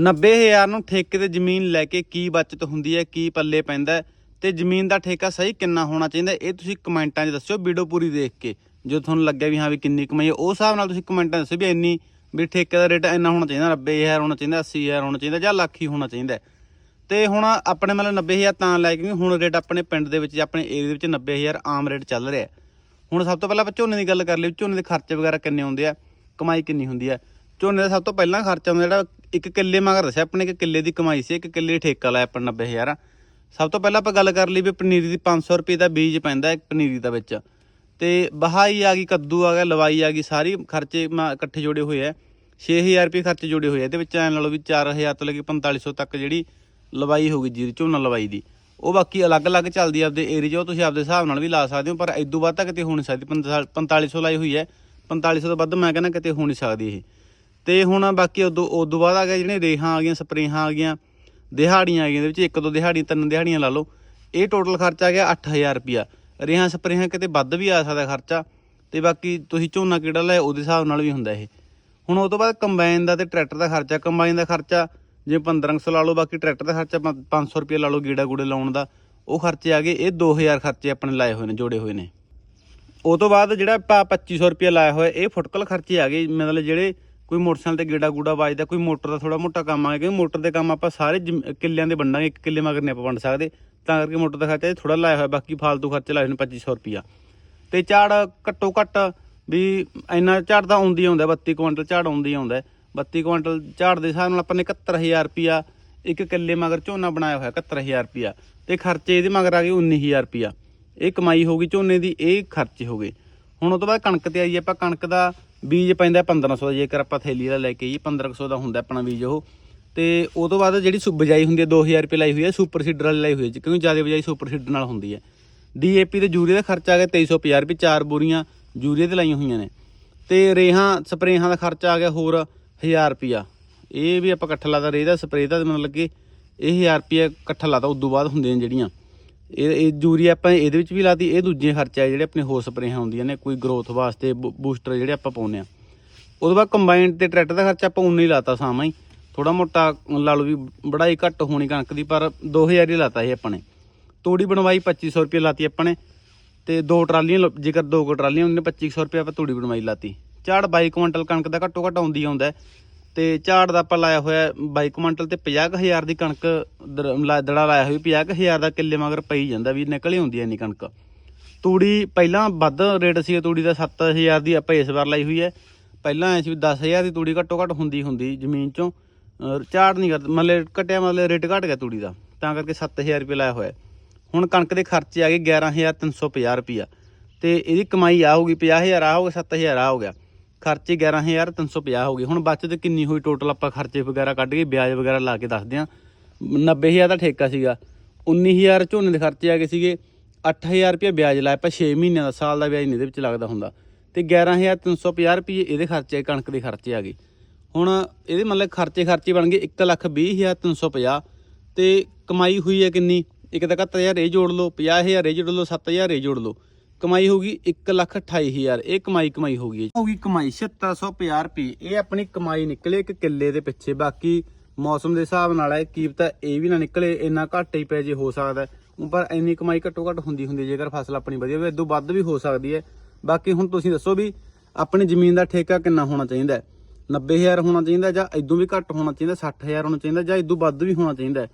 90000 ਨੂੰ ਠੇਕੇ ਤੇ ਜ਼ਮੀਨ ਲੈ ਕੇ ਕੀ ਬਚਤ ਹੁੰਦੀ ਹੈ, ਕੀ ਪੱਲੇ ਪੈਂਦਾ ਹੈ ਤੇ ਜ਼ਮੀਨ ਦਾ ਠੇਕਾ ਸਹੀ ਕਿੰਨਾ ਹੋਣਾ ਚਾਹੀਦਾ ਇਹ ਤੁਸੀਂ ਕਮੈਂਟਾਂ 'ਚ ਦੱਸਿਓ ਵੀਡੀਓ ਪੂਰੀ ਦੇਖ ਕੇ। ਜੋ ਤੁਹਾਨੂੰ ਲੱਗਿਆ ਵੀ ਹਾਂ ਵੀ ਕਿੰਨੀ ਕਮਾਈ ਹੈ, ਉਸ ਹਿਸਾਬ ਨਾਲ ਤੁਸੀਂ ਕਮੈਂਟਾਂ 'ਚ ਦੱਸਿਓ ਵੀ ਇੰਨੀ ਵੀ ਠੇਕੇ ਦਾ ਰੇਟ ਇੰਨਾ ਹੋਣਾ ਚਾਹੀਦਾ 90000 ਹੋਣਾ ਚਾਹੀਦਾ 80000 ਹੋਣਾ ਚਾਹੀਦਾ ਜਾਂ ਲੱਖ ਹੀ ਹੋਣਾ ਚਾਹੀਦਾ ਹੈ। ਤੇ ਹੁਣ ਆਪਣੇ ਮਤਲਬ 90000 ਤਾਂ ਲੈ ਕੇ ਹੁਣ ਰੇਟ ਆਪਣੇ ਪਿੰਡ ਦੇ ਵਿੱਚ ਜਾਂ ਆਪਣੇ ਏਰੀਆ ਦੇ ਵਿੱਚ 90000 ਆਮ ਰੇਟ ਚੱਲ ਰਿਹਾ ਹੁਣ ਸਭ ਤੋਂ ਪਹਿਲਾਂ ਆਪਾਂ ਝੋਨੇ ਦੀ ਗੱਲ ਕਰ ਲਈ ਝੋਨੇ ਦੇ ਖਰਚੇ ਵਗੈਰਾ ਕਿੰਨੇ ਹੁੰਦੇ ਆ, ਕਮਾਈ ਕਿੰਨੀ ਹੁੰਦੀ ਆ ਝੋਨੇ ਦਾ ਸਭ ਤੋਂ ਪਹਿਲਾਂ ਖਰਚਾ ਹੁੰਦਾ ਜਿਹੜਾ ਇੱਕ ਕਿੱਲੇ ਮਗਰ ਦੱਸਿਆ, ਆਪਣੇ ਇੱਕ ਕਿੱਲੇ ਦੀ ਕਮਾਈ ਸੀ, ਇੱਕ ਕਿੱਲੇ ਠੇਕਾ ਲਾਇਆ ਆਪਾਂ 90000 ਸਭ ਤੋਂ ਪਹਿਲਾਂ ਆਪਾਂ ਗੱਲ ਕਰ ਲਈ ਵੀ ਪਨੀਰੀ ਦੀ 500 ਰੁਪਏ ਦਾ ਬੀਜ ਪੈਂਦਾ ਇੱਕ ਪਨੀਰੀ ਦਾ ਵਿੱਚ। ਤੇ ਬਹਾਈ ਆ ਗਈ, ਕੱਦੂ ਆ ਗਿਆ, ਲਵਾਈ ਆ ਗਈ, ਸਾਰੀ ਖਰਚੇ ਮ- ਇਕੱਠੇ ਜੋੜੇ ਹੋਏ ਆ। 6000 ਰੁਪਏ ਖਰਚੇ ਜੋੜੇ ਹੋਏ ਆ। ਇਹਦੇ ਵਿੱਚ ਐਨ ਲਾ ਲਓ ਵੀ 4000 ਤੋਂ ਲੈ ਕੇ 4500 ਤੱਕ ਜਿਹੜੀ ਲਵਾਈ ਹੋ ਗਈ ਜੀਰੀ ਝੋਨਾ ਲਵਾਈ ਦੀ। ਉਹ ਬਾਕੀ ਅਲੱਗ-ਅਲੱਗ ਚੱਲਦੀ ਆਪਦੇ ਏਰੀਆ 'ਚ ਉਹ ਤੁਸੀਂ ਆਪਦੇ ਹਿਸਾਬ ਨਾਲ ਵੀ ਲਾ ਸਕਦੇ ਹੋ, ਪਰ ਇਦੋਂ ਵੱਧ ਤਾਂ ਕਿਤੇ ਹੋ ਨਹੀਂ ਸਕਦੀ। 4500 ਲਾਈ ਹੋਈ ਹੈ। 4500 ਤੋਂ ਵੱਧ ਮੈਂ ਕਹਿੰਦਾ ਕਿਤੇ ਹੋ ਨਹੀਂ ਸਕਦੀ ਇਹ। ਤੇ ਹੁਣ ਬਾਕੀ ਉਦੋਂ ਉਦੋਂ ਬਾਅਦ ਆ ਗਿਆ ਜਿਹੜੇ ਰੇਹਾਂ ਆ ਗਈਆਂ, ਸਪਰੇਹਾਂ ਆ ਗਈਆਂ, ਦਿਹਾੜੀਆਂ ਆ ਗਈਆਂ, ਇਹਦੇ ਵਿੱਚ ਇੱਕ, ਦੋ ਦਿਹਾੜੀਆਂ, ਤਿੰਨ ਦਿਹਾੜੀਆਂ ਲਾ ਲਓ, ਇਹ ਟੋਟਲ ਖਰਚਾ ਆ ਗਿਆ 8000 ਰੁਪਿਆ ਰੇਹਾਂ, ਸਪਰੇਹਾਂ ਕਿਤੇ ਵੱਧ ਵੀ ਆ ਸਕਦਾ ਖਰਚਾ, ਤੇ ਬਾਕੀ ਤੁਸੀਂ ਝੋਨਾ ਕਿਹੜਾ ਲਾਇਆ ਉਹਦੇ ਹਿਸਾਬ ਨਾਲ ਵੀ ਹੁੰਦਾ ਇਹ। ਹੁਣ ਉਹ ਤੋਂ ਬਾਅਦ ਕੰਬਾਈਨ ਦਾ ਤੇ ਟਰੈਕਟਰ ਦਾ ਖਰਚਾ ਕੰਬਾਈਨ ਦਾ ਖਰਚਾ, ਜੇ 1500 ਲਾ ਲਓ, ਬਾਕੀ ਟਰੈਕਟਰ ਦਾ ਖਰਚਾ ਪੰਜ- 500 ਰੁਪਏ ਲਾ ਲਓ ਗੀੜਾ ਗੂੜੇ ਲਾਉਣ ਦਾ, ਉਹ ਖਰਚੇ ਆ ਗਏ, ਇਹ 2000 ਖਰਚੇ ਆਪਣੇ ਲਾਏ ਹੋਏ ਨੇ, ਜੋੜੇ ਹੋਏ ਨੇ। ਉਹ ਤੋਂ ਬਾਅਦ ਜਿਹੜਾ ਆਪਾਂ 2500 ਰੁਪਏ ਲਾਇਆ ਹੋਇਆ, ਇਹ ਫੁਟਕਲ ਖਰਚੇ ਆ ਗਏ, ਮਤਲਬ ਜਿਹੜੇ ਕੋਈ ਮੋਟਰਸਾਈਕਲ ਤੇ ਗੇੜਾ ਗੂੜਾ ਵੱਜਦਾ, ਕੋਈ ਮੋਟਰ ਦਾ ਥੋੜਾ ਮੋਟਾ ਕੰਮ ਆ ਗਿਆ ਕਿਉਂਕਿ ਮੋਟਰ ਦੇ ਕੰਮ ਆਪਾਂ ਸਾਰੇ ਜ਼ਮ- ਕਿੱਲਿਆਂ ਦੇ ਵੰਡਾਂਗੇ, ਇੱਕ ਕਿੱਲੇ ਮਗਰ ਨਹੀਂ ਆਪਾਂ ਵੰਡ ਸਕਦੇ। ਤਾਂ ਕਰਕੇ ਮੋਟਰ ਦਾ ਖਰਚਾ ਥੋੜਾ ਲਾਇਆ ਹੋਇਆ, ਬਾਕੀ ਫਾਲਤੂ ਖਰਚੇ ਲਾਏ ਨੇ 2500 ਰੁਪਿਆ ਤੇ ਝਾੜ ਘੱਟੋ ਘੱਟ ਵੀ ਇੰਨਾ ਝਾੜ ਤਾਂ ਆਉਂਦੀ ਆਉਂਦਾ 32 ਕੁਇੰਟਲ ਝਾੜ ਆਉਂਦੀ ਆਉਂਦਾ। 32 ਕੁਇੰਟਲ ਝਾੜ ਦੇ ਹਿਸਾਬ ਨਾਲ ਆਪਾਂ ਨੇ 71000 ਰੁਪਿਆ ਇੱਕ ਕਿੱਲੇ ਮਗਰ ਝੋਨਾ ਬਣਾਇਆ ਹੋਇਆ 71000 ਰੁਪਿਆ ਤੇ ਖਰਚੇ ਇਹਦੇ ਮਗਰ ਆ ਗਏ 19000 ਰੁਪਿਆ ਇਹ ਕਮਾਈ ਹੋ ਗਈ ਝੋਨੇ ਦੀ, ਇਹ ਖਰਚੇ ਹੋ ਗਏ। ਹੁਣ ਉਹ ਤੋਂ ਬਾਅਦ ਕਣਕ ਤੇ ਆਈਏ ਆਪਾਂ, ਕਣਕ ਦਾ ਬੀਜ ਪੈਂਦਾ 1500 ਦਾ, ਜੇਕਰ ਆਪਾਂ ਥੈਲੀ ਦਾ ਲੈ ਕੇ ਆਈਏ 1500 ਦਾ ਹੁੰਦਾ ਆਪਣਾ ਬੀਜ ਉਹ। ਤੇ ਉਹ ਤੋਂ ਬਾਅਦ ਜਿਹੜੀ ਸੁ ਬਜਾਈ ਹੁੰਦੀ ਹੈ 2000 ਰੁਪਏ ਲਾਈ ਹੋਈ ਹੈ, ਸੁਪਰ ਸੀਡਰ ਵਾਲੀ ਲਾਈ ਹੋਈ ਹੈ, ਕਿਉਂਕਿ ਜ਼ਿਆਦਾ ਬਜਾਈ ਸੁਪਰ ਸੀਡਰ ਨਾਲ ਹੁੰਦੀ ਹੈ। ਡੀਏਪੀ ਤੇ ਯੂਰੀਆ ਦਾ ਖਰਚਾ ਆ ਗਿਆ 2350 ਰੁਪਏ, ਚਾਰ ਬੋਰੀਆਂ ਯੂਰੀਆ ਤੇ ਲਾਈਆਂ ਹੋਈਆਂ ਨੇ। ਤੇ ਰੇਹਾਂ, ਸਪਰੇਹਾਂ ਦਾ ਖਰਚਾ ਆ ਗਿਆ ਹੋਰ 1000 ਰੁਪਿਆ ਇਹ ਵੀ ਆਪਾਂ ਇਕੱਠਾ ਲਾਦਾ ਰੇਹ ਦਾ ਸਪਰੇਅ ਦਾ ਮਤਲਬ ਕਿ ਇਹ 1000 ਰੁਪਿਆ ਇਕੱਠਾ ਲਾਦਾ ਉਦੋਂ ਬਾਅਦ ਹੁੰਦੀਆਂ ਨੇ ਜਿਹੜੀਆਂ। ਇਹ ਇਹ ਯੂਰੀਆ ਆਪਾਂ ਇਹਦੇ ਵਿੱਚ ਵੀ ਲਾਤੀ, ਇਹ ਦੂਜੇ ਖਰਚਾ ਜਿਹੜੇ ਆਪਣੇ ਹੋਰ ਸਪਰੇਹਾਂ ਹੁੰਦੀਆਂ ਨੇ, ਕੋਈ ਗਰੋਥ ਵਾਸਤੇ ਬੂਸਟਰ ਜਿਹੜੇ ਆਪਾਂ ਪਾਉਂਦੇ ਆ ਉਹਦੇ ਬਾਅਦ ਕੰਬਾਈਨ ਤੇ ਟਰੈਕਟਰ ਦਾ ਖਰਚਾ ਆਪਾਂ ਉਨਾ ਹੀ ਲਾਤਾ ਸਾਵਾਂ ਹੀ। ਥੋੜਾ ਮੋਟਾ ਲਾ ਲਓ ਵੀ ਬੜਾਈ ਘੱਟ ਹੋਣੀ ਕਣਕ ਦੀ, ਪਰ 2000 ਹੀ ਲਾਤਾ ਇਹ ਆਪਾਂ ਨੇ। ਤੂੜੀ ਬਣਵਾਈ 2500 ਰੁਪਏ ਲਾਤੀ ਆਪਾਂ ਨੇ। ਤੇ ਦੋ ਟਰਾਲੀਆਂ ਜੇਕਰ ਦੋ ਕੁ ਟਰਾਲੀਆਂ ਹੁੰਦੀਆਂ 2500 ਰੁਪਏ ਆਪਾਂ ਤੂੜੀ ਬਣਵਾਈ ਲਾਤੀ। ਝਾੜ 22 ਕੁਇੰਟਲ ਕਣਕ ਦਾ ਘੱਟੋ ਘੱਟ ਆਉਂਦੀ ਆਉਂਦਾ ਹੈ। ਤੇ ਝਾੜ ਦਾ ਆਪਾਂ ਲਾਇਆ ਹੋਇਆ 22 ਕੁਇੰਟਲ ਤੇ 50000 ਦੀ ਕਣਕ ਦਰ- ਲਾ- ਦੜਾ ਲਾਇਆ ਹੋਇਆ 50000 ਦਾ ਕਿੱਲੇ ਮਗਰ ਪਈ ਜਾਂਦਾ ਵੀ ਨਿਕਲ ਹੀ ਹੁੰਦੀ ਐ ਨਹੀਂ ਕਣਕ। ਤੂੜੀ ਪਹਿਲਾਂ ਵੱਧ ਰੇਟ ਸੀ, ਤੂੜੀ ਦਾ 7000 ਦੀ ਆਪਾਂ ਇਸ ਵਾਰ ਲਾਈ ਹੋਈ ਹੈ। ਪਹਿਲਾਂ ਐ ਸੀ ਵੀ 10000 ਦੀ ਤੂੜੀ ਘੱਟੋ ਘੱਟ ਹੁੰਦੀ ਹੁੰਦੀ ਜ਼ਮੀਨ ਚੋਂ ਝਾੜ ਨਹੀਂ ਕਰਦਾ, ਮਤਲਬ ਘਟਿਆ ਮਤਲਬ ਰੇਟ ਘਟ ਗਿਆ ਤੂੜੀ ਦਾ, ਤਾਂ ਕਰਕੇ 7000 ਰੁਪਏ ਲਾਇਆ ਹੋਇਆ। ਹੁਣ ਕਣਕ ਦੇ ਖਰਚੇ ਆ ਗਏ 11350 ਰੁਪਿਆ ਤੇ ਇਹਦੀ ਕਮਾਈ ਆ ਹੋਊਗੀ 50000 ਆ ਹੋਊਗਾ 7000 ਆ ਹੋ ਗਿਆ। ਖਰਚੇ 11350 ਹੋ ਗਏ। ਹੁਣ ਬਚਤ ਕਿੰਨੀ ਹੋਈ? ਟੋਟਲ ਆਪਾਂ ਖਰਚੇ ਵਗੈਰਾ ਕੱਢ ਕੇ ਵਿਆਜ ਵਗੈਰਾ ਲਾ ਕੇ ਦੱਸਦੇ ਆ 90000 ਦਾ ਠੇਕਾ ਸੀਗਾ। 19000 ਝੋਨੇ ਦੇ ਖਰਚੇ ਆ ਗਏ ਸੀਗੇ। 8000 ਰੁਪਏ ਵਿਆਜ ਲਾਇਆ। ਆਪਾਂ 6 ਮਹੀਨਿਆਂ ਦਾ, ਸਾਲ ਦਾ ਵਿਆਜ ਨਹੀਂ ਇਹਦੇ ਵਿੱਚ ਲੱਗਦਾ ਹੁੰਦਾ। ਤੇ 11350 ਰੁਪਏ ਇਹਦੇ ਖਰਚੇ, ਕਣਕ ਦੇ ਖਰਚੇ ਆ ਗਏ। ਹੁਣ ਇਹਦੇ ਮਤਲਬ ਖਰਚੇ ਖਰਚੇ ਬਣ ਗਏ 120350 ਤੇ ਕਮਾਈ ਹੋਈ ਹੈ ਕਿੰਨੀ? ਇੱਕ ਤਾਂ 71000 ਇਹ ਜੋੜ ਲਓ 50000 ਇਹ ਜੋੜ ਲਓ 7000 ਇਹ ਜੋੜ ਲਓ। ਕਮਾਈ ਹੋਗੀ 128000 ਇਹ ਕਮਾਈ ਕਮਾਈ ਹੋ ਗਈ ਹੋਗੀ ਕਮਾਈ 7650 ਰੁਪਏ। ਇਹ ਆਪਣੀ ਕਮਾਈ ਨਿਕਲੇ ਇੱਕ ਕਿੱਲੇ ਦੇ ਪਿੱਛੇ, ਬਾਕੀ ਮੌਸਮ ਦੇ ਹਿਸਾਬ ਨਾਲ ਹੈ, ਕੀ ਇਹ ਵੀ ਨਾ ਨਿਕਲੇ, ਇੰਨਾ ਘੱਟ ਹੀ ਪੈ ਜੇ, ਹੋ ਸਕਦਾ ਪਰ ਇੰਨੀ ਕਮਾਈ ਘੱਟੋ ਘੱਟ ਹੁੰਦੀ ਹੁੰਦੀ ਜੇਕਰ ਫਸਲ ਆਪਣੀ ਵਧੀਆ ਹੋਵੇ ਇਦੋਂ ਵੱਧ ਵੀ ਹੋ ਸਕਦੀ ਹੈ। ਬਾਕੀ ਹੁਣ ਤੁਸੀਂ ਦੱਸੋ ਵੀ ਆਪਣੀ ਜ਼ਮੀਨ ਦਾ ਠੇਕਾ ਕਿੰਨਾ ਹੋਣਾ ਚਾਹੀਦਾ ਹੈ? 90000 ਹੋਣਾ ਚਾਹੀਦਾ ਜਾਂ ਇਦੋਂ ਵੀ ਘੱਟ ਹੋਣਾ ਚਾਹੀਦਾ 60000 ਹੋਣਾ ਚਾਹੀਦਾ ਜਾਂ ਇਦੋਂ ਵੱਧ ਵੀ ਹੋਣਾ ਚਾਹੀਦਾ